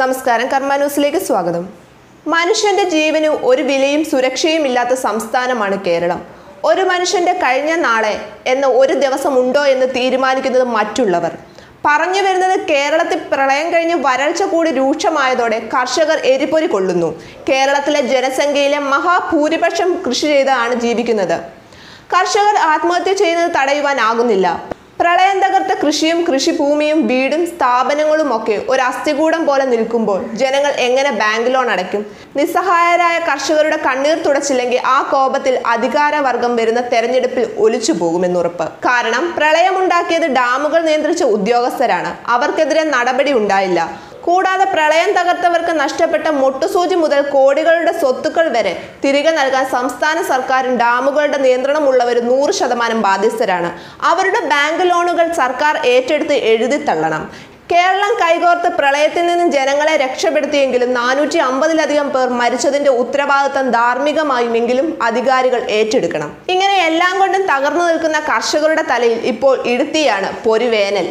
നമസ്കാരം കർമ്മ ന്യൂസിലേക്ക് സ്വാഗതം. മനുഷ്യന്റെ ജീവന് ഒരു വിലയും സുരക്ഷയും ഇല്ലാത്ത സംസ്ഥാനമാണ് കേരളം. ഒരു മനുഷ്യന്റെ കഴിഞ്ഞ നാളെ എന്ന ഒരു ദിവസം ഉണ്ടോ എന്ന് തീരുമാനിക്കുന്നത് മറ്റുള്ളവർ. പറഞ്ഞു വരുന്നത് കേരളത്തിൽ പ്രളയം കഴിഞ്ഞ് വരൾച്ച കൂടി രൂക്ഷമായതോടെ കർഷകർ എരിപ്പൊരി കൊള്ളുന്നു. കേരളത്തിലെ ജനസംഖ്യയിലെ മഹാഭൂരിപക്ഷം കൃഷി ചെയ്താണ് ജീവിക്കുന്നത്. കർഷകർ ആത്മഹത്യ ചെയ്യുന്നത് തടയുവാനാകുന്നില്ല. പ്രളയം തകർത്ത കൃഷിയും കൃഷിഭൂമിയും വീടും സ്ഥാപനങ്ങളും ഒക്കെ ഒരു അസ്ഥികൂടം പോലെ നിൽക്കുമ്പോൾ ജനങ്ങൾ എങ്ങനെ ബാങ്ക് ലോൺ അടയ്ക്കും? നിസ്സഹായരായ കർഷകരുടെ കണ്ണീർ തുടച്ചില്ലെങ്കിൽ ആ കോപത്തിൽ അധികാരവർഗം വരുന്ന തെരഞ്ഞെടുപ്പിൽ ഒലിച്ചു പോകുമെന്നുറപ്പ് കാരണം പ്രളയമുണ്ടാക്കിയത് ഡാമുകൾ നിയന്ത്രിച്ച ഉദ്യോഗസ്ഥരാണ്. അവർക്കെതിരെ നടപടി ഉണ്ടായില്ല. കൂടാതെ പ്രളയം തകർത്തവർക്ക് നഷ്ടപ്പെട്ട മുട്ടുസൂചി മുതൽ കോടികളുടെ സ്വത്തുക്കൾ വരെ തിരികെ നൽകാൻ സംസ്ഥാന സർക്കാരും ഡാമുകളുടെ നിയന്ത്രണമുള്ളവർ നൂറ് ശതമാനം ബാധ്യസ്ഥരാണ്. അവരുടെ ബാങ്ക് ലോണുകൾ സർക്കാർ ഏറ്റെടുത്ത് എഴുതി തള്ളണം. കേരളം കൈകോർത്ത് പ്രളയത്തിൽ നിന്നും ജനങ്ങളെ രക്ഷപ്പെടുത്തിയെങ്കിലും നാനൂറ്റി അമ്പതിലധികം പേർ മരിച്ചതിന്റെ ഉത്തരവാദിത്തം ധാർമ്മികമായുമെങ്കിലും അധികാരികൾ ഏറ്റെടുക്കണം. ഇങ്ങനെ എല്ലാം കൊണ്ടും തകർന്നു നിൽക്കുന്ന കർഷകരുടെ തലയിൽ ഇപ്പോൾ ഇടുത്തിയാണ് പൊരുവേനൽ.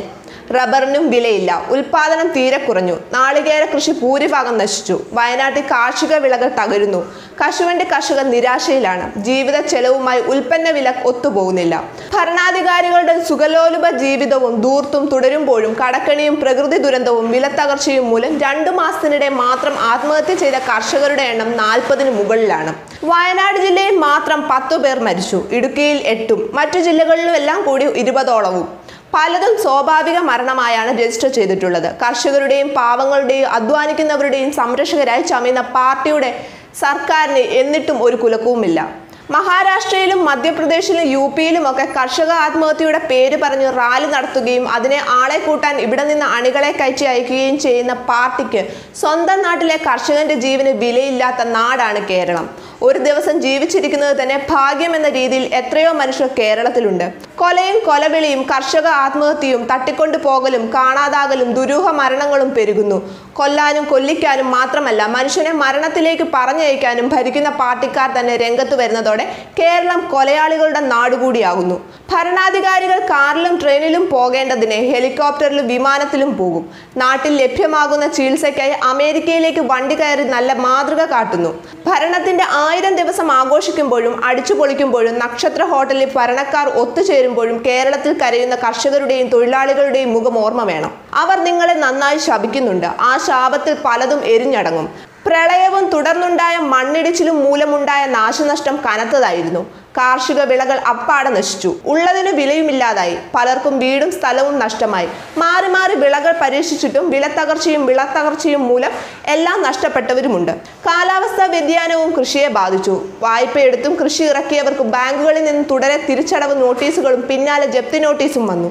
റബ്ബറിനും വിലയില്ല. ഉൽപാദനം തീരെ കുറഞ്ഞു. നാളികേര കൃഷി ഭൂരിഭാഗം നശിച്ചു. വയനാട്ടിൽ കാർഷിക വിളകൾ തകരുന്നു. കശുവണ്ടി കർഷകർ നിരാശയിലാണ്. ജീവിത ചെലവുമായി ഉൽപ്പന്ന വില ഒത്തുപോകുന്നില്ല. ഭരണാധികാരികളുടെ സുഖലോലുപ ജീവിതവും ദൂർത്തും തുടരുമ്പോഴും കടക്കണിയും പ്രകൃതി ദുരന്തവും വിലത്തകർച്ചയും മൂലം രണ്ടു മാസത്തിനിടെ മാത്രം ആത്മഹത്യ ചെയ്ത കർഷകരുടെ എണ്ണം നാൽപ്പതിന് മുകളിലാണ്. വയനാട് ജില്ലയിൽ മാത്രം പത്തു പേർ മരിച്ചു. ഇടുക്കിയിൽ എട്ടും. മറ്റു ജില്ലകളിലും എല്ലാം കൂടി ഇരുപതോളവും. പലതും സ്വാഭാവിക മരണമായാണ് രജിസ്റ്റർ ചെയ്തിട്ടുള്ളത്. കർഷകരുടെയും പാവങ്ങളുടെയും അധ്വാനിക്കുന്നവരുടെയും സംരക്ഷകരായി ചമയുന്ന പാർട്ടിയുടെ സർക്കാരിന് എന്നിട്ടും ഒരു കുലക്കവുമില്ല. മഹാരാഷ്ട്രയിലും മധ്യപ്രദേശിലും യു പിയിലും ഒക്കെ കർഷക ആത്മഹത്യയുടെ പേര് പറഞ്ഞ് റാലി നടത്തുകയും അതിനെ ആളെ കൂട്ടാൻ ഇവിടെ നിന്ന് അണികളെ കയറ്റി അയക്കുകയും ചെയ്യുന്ന പാർട്ടിക്ക് സ്വന്തം നാട്ടിലെ കർഷകന്റെ ജീവന് വിലയില്ലാത്ത നാടാണ് കേരളം. ഒരു ദിവസം ജീവിച്ചിരിക്കുന്നത് തന്നെ ഭാഗ്യം എന്ന രീതിയിൽ എത്രയോ മനുഷ്യർ കേരളത്തിലുണ്ട്. കൊലയും കൊലവിളിയും കർഷക ആത്മഹത്യയും തട്ടിക്കൊണ്ടു പോകലും കാണാതാകലും ദുരൂഹ മരണങ്ങളും പെരുകുന്നു. കൊല്ലാനും കൊല്ലിക്കാനും മാത്രമല്ല മനുഷ്യനെ മരണത്തിലേക്ക് പറഞ്ഞയക്കാനും ഭരിക്കുന്ന പാർട്ടിക്കാർ തന്നെ രംഗത്ത് വരുന്നതോടെ കേരളം കൊലയാളികളുടെ നാടുകൂടിയാകുന്നു. ഭരണാധികാരികൾ കാറിലും ട്രെയിനിലും പോകേണ്ടതിനെ ഹെലികോപ്റ്ററിലും വിമാനത്തിലും പോകും. നാട്ടിൽ ലഭ്യമാകുന്ന ചികിത്സയ്ക്കായി അമേരിക്കയിലേക്ക് വണ്ടി കയറി നല്ല മാതൃക കാട്ടുന്നു. ഭരണത്തിന്റെ ആയിരം ദിവസം ആഘോഷിക്കുമ്പോഴും അടിച്ചു പൊളിക്കുമ്പോഴും നക്ഷത്ര ഹോട്ടലിൽ ഭരണക്കാർ ഒത്തുചേരുമ്പോഴും കേരളത്തിൽ കരയുന്ന കർഷകരുടെയും തൊഴിലാളികളുടെയും മുഖം ഓർമ്മ വേണം. അവർ നിങ്ങളെ നന്നായി ശപിക്കുന്നുണ്ട്. ആ ശാപത്തിൽ പലതും എരിഞ്ഞടങ്ങും. പ്രളയവും തുടർന്നുണ്ടായ മണ്ണിടിച്ചിലും മൂലമുണ്ടായ നാശനഷ്ടം കനത്തതായിരുന്നു. കാർഷിക വിളകൾ അപ്പാടെ നശിച്ചു. ഉള്ളതിന് വിലയുമില്ലാതായി. പലർക്കും വീടും സ്ഥലവും നഷ്ടമായി. മാറി മാറി വിളകൾ പരീക്ഷിച്ചിട്ടും വിലത്തകർച്ചയും വിളത്തകർച്ചയും മൂലം എല്ലാം നഷ്ടപ്പെട്ടവരുമുണ്ട്. കാലാവസ്ഥാ വ്യതിയാനവും കൃഷിയെ ബാധിച്ചു. വായ്പയെടുത്തും കൃഷി ഇറക്കിയവർക്ക് ബാങ്കുകളിൽ നിന്ന് തുടരെ തിരിച്ചടവ് നോട്ടീസുകളും പിന്നാലെ ജപ്തി നോട്ടീസും വന്നു.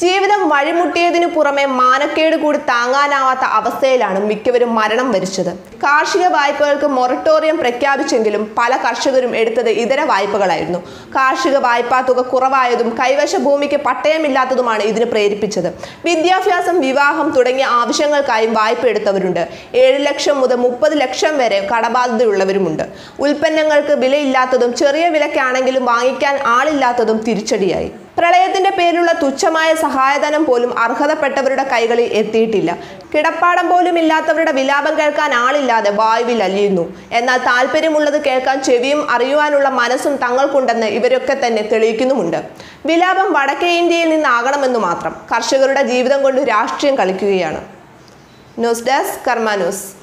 ജീവിതം വഴിമുട്ടിയതിനു പുറമെ മാനക്കേട് കൂടി താങ്ങാനാവാത്ത അവസ്ഥയിലാണ് മിക്കവരും മരണം വരിച്ചത്. കാർഷിക വായ്പകൾക്ക് മൊറട്ടോറിയം പ്രഖ്യാപിച്ചെങ്കിലും പല കർഷകരും എടുത്തത് ഇതര വായ്പകളായിരുന്നു. കാർഷിക വായ്പാ തുക കുറവായതും കൈവശ ഭൂമിക്ക് പട്ടയമില്ലാത്തതുമാണ് ഇതിന് പ്രേരിപ്പിച്ചത്. വിദ്യാഭ്യാസം വിവാഹം തുടങ്ങിയ ആവശ്യങ്ങൾക്കായും വായ്പ എടുത്തവരുണ്ട്. ഏഴ് ലക്ഷം മുതൽ മുപ്പത് ലക്ഷം വരെ കടബാധ്യതയുള്ളവരുമുണ്ട്. ഉൽപ്പന്നങ്ങൾക്ക് വിലയില്ലാത്തതും ചെറിയ വിലക്കാണെങ്കിലും വാങ്ങിക്കാൻ ആളില്ലാത്തതും തിരിച്ചടിയായി. പ്രളയത്തിന്റെ പേരിലുള്ള തുച്ഛമായ സഹായധനം പോലും അർഹതപ്പെട്ടവരുടെ കൈകളിൽ എത്തിയിട്ടില്ല. കിടപ്പാടം പോലും ഇല്ലാത്തവരുടെ വിലാപം കേൾക്കാൻ ആളില്ലാതെ വായുവിൽ അലിയുന്നു. എന്നാൽ താല്പര്യമുള്ളത് കേൾക്കാൻ ചെവിയും അറിയുവാനുള്ള മനസ്സും തങ്ങൾക്കുണ്ടെന്ന് ഇവരൊക്കെ തന്നെ തെളിയിക്കുന്നുമുണ്ട്. വിലാപം വടക്കേ ഇന്ത്യയിൽ നിന്നാകണമെന്ന് മാത്രം. കർഷകരുടെ ജീവിതം കൊണ്ട് രാഷ്ട്രീയം കളിക്കുകയാണ്. News desk Karma news.